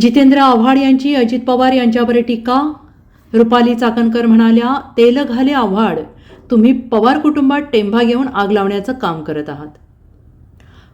जितेंद्र आव्हाड यांची अजित पवार यांच्यावर टीका? रुपाली चाकणकर म्हणाल्या तेल घाले आव्हाड. तुम्ही पवार कुटुंबात टेंभा घेऊन आग लावण्याचं काम करत आहात.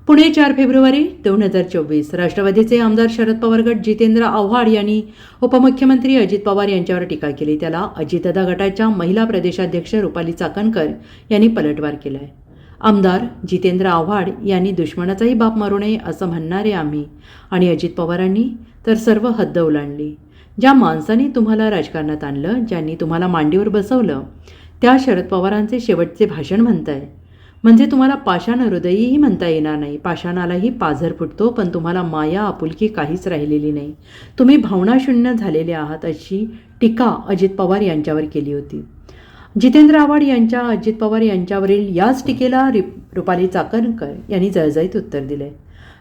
पुणे चार फेब्रुवारी दोन हजार चोवीस. राष्ट्रवादीचे आमदार शरद पवार गट जितेंद्र आव्हाड यांनी उपमुख्यमंत्री अजित पवार यांच्यावर टीका केली. त्याला अजितदा गटाच्या महिला प्रदेशाध्यक्ष रुपाली चाकणकर यांनी पलटवार केला आहे आमदार जितेंद्र आव्हाड यांनी दुश्मनाचाही बाप मारू नये असं म्हणणारे आम्ही आणि अजित पवारांनी तर सर्व हद्द ओलांडली. ज्या माणसाने तुम्हाला राजकारणात आणलं ज्यांनी तुम्हाला मांडीवर बसवलं त्या शरद पवारांचे शेवटचे भाषण म्हणताय. म्हणजे तुम्हाला पाषाण हृदयही म्हणता येणार नाही. पाषाणालाही पाझर फुटतो पण तुम्हाला माया आपुलकी काहीच राहिलेली नाही. तुम्ही भावनाशून्य झालेले आहात अशी टीका अजित पवार यांच्यावर केली होती. जितेंद्र आव्हाड यांच्या अजित पवार यांच्यावरील याच टीकेला रिप रुपाली चाकणकर यांनी जळजळीत उत्तर दिले.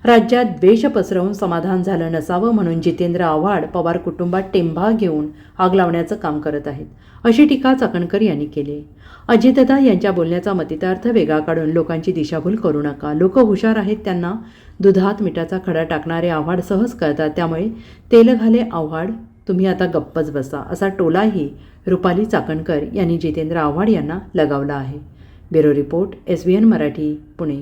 राज्यात द्वेष पसरवून समाधान झालं नसावं म्हणून जितेंद्र आव्हाड पवार कुटुंबात टेंभा घेऊन आग लावण्याचं काम करत आहेत अशी टीका चाकणकर यांनी केली. अजितदा यांच्या बोलण्याचा मतितार्थ वेगळा काढून लोकांची दिशाभूल करू नका. लोक हुशार आहेत त्यांना दुधात मिठाचा खडा टाकणारे आव्हाड सहज करतात त्यामुळे तेल घाले आव्हाड तुम्ही आता गप्पच बसा असा टोलाही रुपाली चाकणकर यांनी जितेंद्र आव्हाड यांना लगावला आहे. Bureau report S V N Marathi Pune.